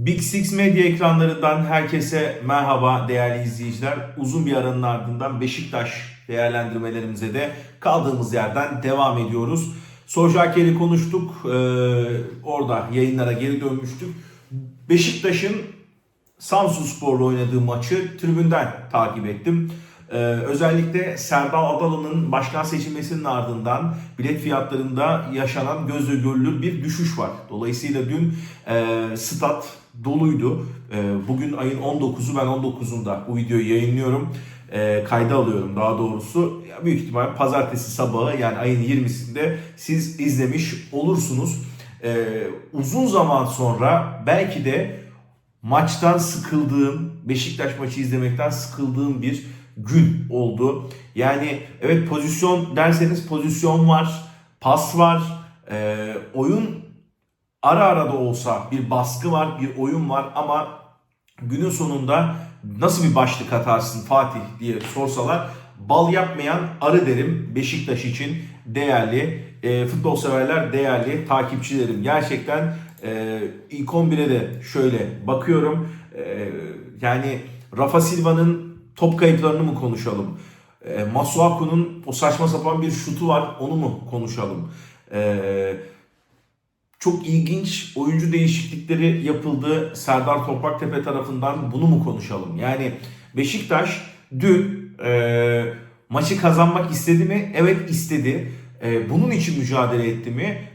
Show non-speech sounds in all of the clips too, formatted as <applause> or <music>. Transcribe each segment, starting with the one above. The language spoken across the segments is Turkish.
Big Six Medya ekranlarından herkese merhaba değerli izleyiciler. Uzun bir aranın ardından Beşiktaş değerlendirmelerimize de kaldığımız yerden devam ediyoruz. Sojaker'i konuştuk. Ee, orada yayınlara geri dönmüştük. Beşiktaş'ın Samsun Spor'la oynadığı maçı tribünden takip ettim. Ee, özellikle Serdal Adalı'nın başkan seçilmesinin ardından bilet fiyatlarında yaşanan gözle görülür bir düşüş var. Dolayısıyla dün e, stat doluydu. E, bugün ayın 19'u ben 19'unda bu videoyu yayınlıyorum. E, kayda alıyorum daha doğrusu. Ya büyük ihtimal pazartesi sabahı yani ayın 20'sinde siz izlemiş olursunuz. E, uzun zaman sonra belki de maçtan sıkıldığım, Beşiktaş maçı izlemekten sıkıldığım bir gün oldu. Yani evet pozisyon derseniz pozisyon var, pas var, e, oyun ara ara da olsa bir baskı var, bir oyun var ama günün sonunda nasıl bir başlık atarsın Fatih diye sorsalar bal yapmayan arı derim Beşiktaş için değerli e, futbol severler, değerli takipçilerim. Gerçekten e, ilk 11'e de şöyle bakıyorum. E, yani Rafa Silva'nın top kayıplarını mı konuşalım? E, Masuaku'nun o saçma sapan bir şutu var onu mu konuşalım? E, çok ilginç oyuncu değişiklikleri yapıldı Serdar Topraktepe tarafından bunu mu konuşalım? Yani Beşiktaş dün e, maçı kazanmak istedi mi? Evet istedi. E, bunun için mücadele etti mi?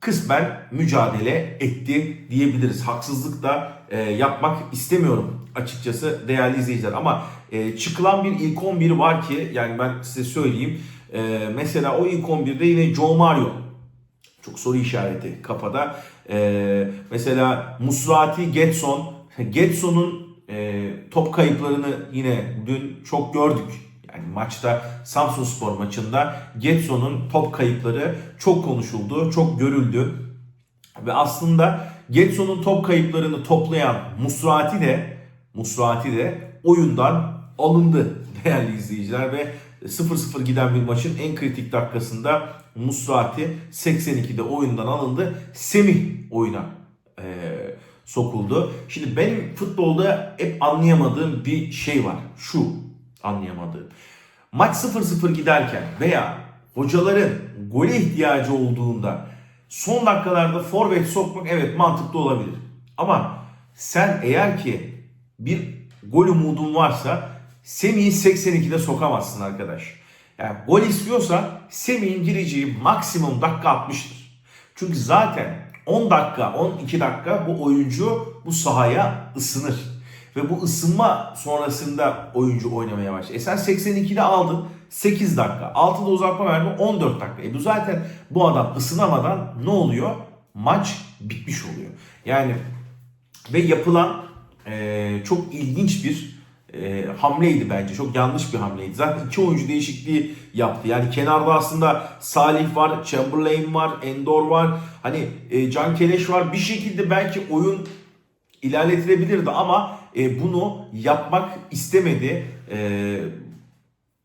Kısmen mücadele etti diyebiliriz. Haksızlık da e, yapmak istemiyorum açıkçası değerli izleyiciler. Ama e, çıkılan bir ilk 11 var ki yani ben size söyleyeyim. E, mesela o ilk 11'de yine Joe Mario çok soru işareti kafada. Ee, mesela Musrati Getson. Getson'un e, top kayıplarını yine dün çok gördük. Yani maçta Samsun Spor maçında Getson'un top kayıpları çok konuşuldu, çok görüldü. Ve aslında Getson'un top kayıplarını toplayan Musrati de Musrati de oyundan alındı <laughs> değerli izleyiciler ve 0-0 giden bir maçın en kritik dakikasında Musrati 82'de oyundan alındı. Semih oyuna e, sokuldu. Şimdi benim futbolda hep anlayamadığım bir şey var. Şu anlayamadığım. Maç 0-0 giderken veya hocaların gole ihtiyacı olduğunda son dakikalarda forvet sokmak evet mantıklı olabilir. Ama sen eğer ki bir gol umudun varsa Semih'i 82'de sokamazsın arkadaş. Yani gol istiyorsa Semih'in gireceği maksimum dakika 60'tır. Çünkü zaten 10 dakika, 12 dakika bu oyuncu bu sahaya ısınır. Ve bu ısınma sonrasında oyuncu oynamaya başlar. E sen 82'de aldın 8 dakika. 6'da uzatma verdin 14 dakika. E bu zaten bu adam ısınamadan ne oluyor? Maç bitmiş oluyor. Yani ve yapılan e, çok ilginç bir e, hamleydi bence. Çok yanlış bir hamleydi. Zaten iki oyuncu değişikliği yaptı. Yani kenarda aslında Salih var, Chamberlain var, Endor var. Hani e, Can Keleş var. Bir şekilde belki oyun ilerletilebilirdi ama e, bunu yapmak istemedi. E,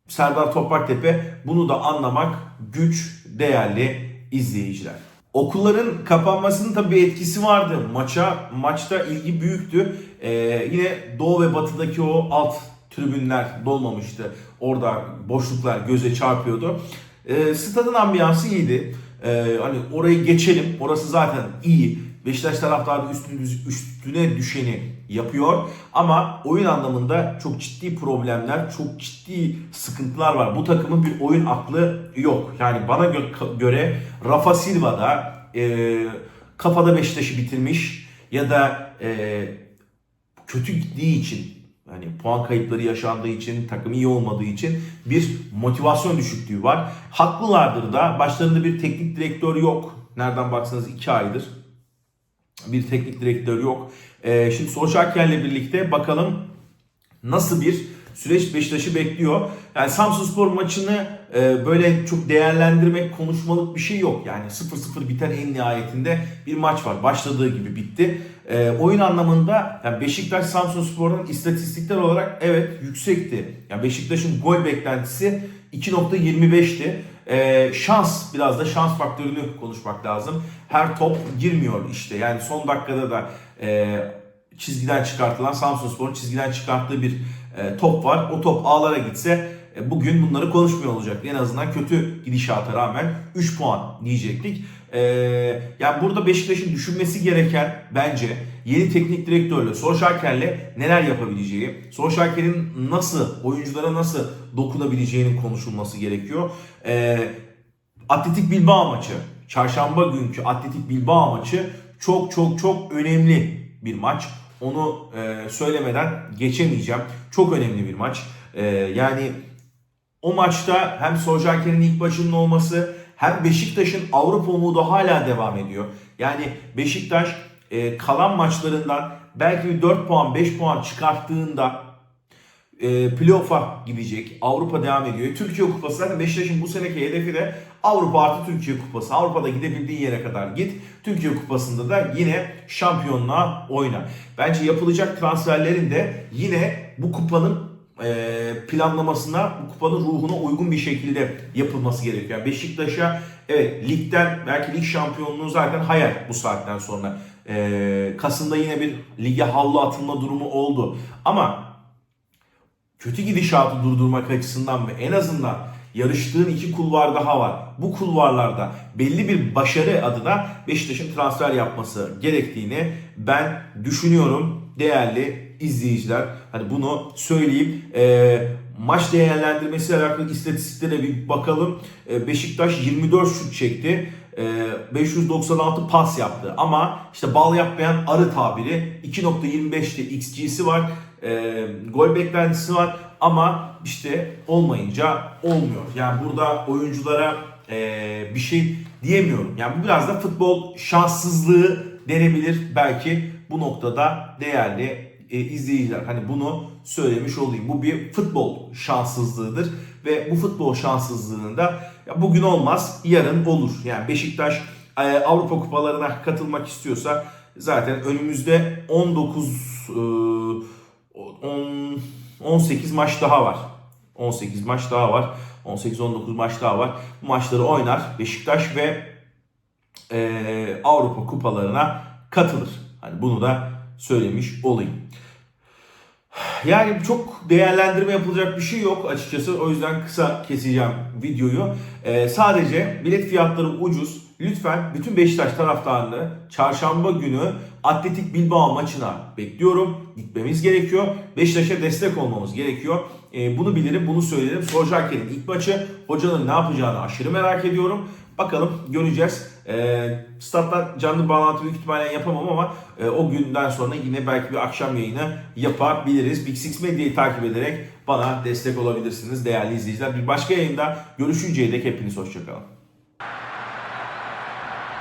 Serdar Topraktepe bunu da anlamak güç değerli izleyiciler. Okulların kapanmasının tabii bir etkisi vardı. Maça maçta ilgi büyüktü. Ee, yine Doğu ve Batı'daki o alt tribünler dolmamıştı. Orada boşluklar göze çarpıyordu. Ee, stadın ambiyansı iyiydi. Ee, hani orayı geçelim. Orası zaten iyi. Beşiktaş taraftarı üstüne, üstüne düşeni yapıyor. Ama oyun anlamında çok ciddi problemler, çok ciddi sıkıntılar var. Bu takımın bir oyun aklı yok. Yani bana gö- göre Rafa Silva da e, kafada Beşiktaş'ı bitirmiş ya da e, kötü gittiği için yani puan kayıpları yaşandığı için, takım iyi olmadığı için bir motivasyon düşüklüğü var. Haklılardır da. Başlarında bir teknik direktör yok. Nereden baksanız 2 aydır bir teknik direktör yok. Ee, şimdi Solskjaer'le birlikte bakalım nasıl bir süreç Beşiktaş'ı bekliyor. Yani Samsunspor maçını e, böyle çok değerlendirmek, konuşmalık bir şey yok. Yani 0-0 biten en nihayetinde bir maç var. Başladığı gibi bitti. E, oyun anlamında yani Beşiktaş Samsunspor'un istatistikler olarak evet yüksekti. Yani Beşiktaş'ın gol beklentisi 2.25'ti. Ee, şans biraz da şans faktörünü konuşmak lazım. Her top girmiyor işte. Yani son dakikada da e, çizgiden çıkartılan Samsunspor'un çizgiden çıkarttığı bir e, top var. O top ağlara gitse bugün bunları konuşmuyor olacaktık. En azından kötü gidişata rağmen 3 puan diyecektik. E, yani burada Beşiktaş'ın düşünmesi gereken bence yeni teknik direktörle Solskjaer'le neler yapabileceği, Solskjaer'in nasıl oyunculara nasıl dokunabileceğinin konuşulması gerekiyor. E, Atletik Bilbao maçı, çarşamba günkü Atletik Bilbao maçı çok çok çok önemli bir maç. Onu e, söylemeden geçemeyeceğim. Çok önemli bir maç. E, yani o maçta hem Solskjaer'in ilk başının olması hem Beşiktaş'ın Avrupa umudu hala devam ediyor. Yani Beşiktaş e, kalan maçlarından belki bir 4 puan 5 puan çıkarttığında e, playoff'a gidecek. Avrupa devam ediyor. Türkiye Kupası zaten Beşiktaş'ın bu seneki hedefi de Avrupa artı Türkiye Kupası. Avrupa'da gidebildiğin yere kadar git. Türkiye Kupası'nda da yine şampiyonluğa oyna. Bence yapılacak transferlerin de yine bu kupanın planlamasına, bu kupanın ruhuna uygun bir şekilde yapılması gerekiyor. Yani Beşiktaş'a evet ligden belki lig şampiyonluğu zaten hayal bu saatten sonra. E, Kasım'da yine bir lige havlu atılma durumu oldu. Ama kötü gidişatı durdurmak açısından ve en azından yarıştığın iki kulvar daha var. Bu kulvarlarda belli bir başarı adına Beşiktaş'ın transfer yapması gerektiğini ben düşünüyorum değerli izleyiciler. Hani bunu söyleyeyim. Ee, maç değerlendirmesiyle alakalı istatistiklere bir bakalım. Ee, Beşiktaş 24 şut çekti. Ee, 596 pas yaptı. Ama işte bal yapmayan arı tabiri 2.25'te XG'si var. Ee, gol beklentisi var. Ama işte olmayınca olmuyor. Yani burada oyunculara e, bir şey diyemiyorum. Yani bu biraz da futbol şanssızlığı denebilir belki bu noktada değerli e, izleyiciler. Hani bunu söylemiş olayım. Bu bir futbol şanssızlığıdır ve bu futbol şanssızlığında ya bugün olmaz, yarın olur. Yani Beşiktaş e, Avrupa kupalarına katılmak istiyorsa zaten önümüzde 19 e, 10 18 maç daha var. 18 maç daha var. 18-19 maç daha var. Bu maçları oynar Beşiktaş ve e, Avrupa kupalarına katılır. Hani bunu da söylemiş olayım. Yani çok değerlendirme yapılacak bir şey yok açıkçası. O yüzden kısa keseceğim videoyu. Ee, sadece bilet fiyatları ucuz. Lütfen bütün Beşiktaş taraftarını çarşamba günü Atletik Bilbao maçına bekliyorum. Gitmemiz gerekiyor. Beşiktaş'a destek olmamız gerekiyor. Ee, bunu bilirim, bunu söylerim. Solskjaer'in ilk maçı. Hocanın ne yapacağını aşırı merak ediyorum. Bakalım göreceğiz. E, stat'tan canlı bağlantı büyük ihtimalle yapamam ama e, o günden sonra yine belki bir akşam yayını yapabiliriz. Big Six Medya'yı takip ederek bana destek olabilirsiniz değerli izleyiciler. Bir başka yayında görüşünceye dek hepiniz hoşçakalın.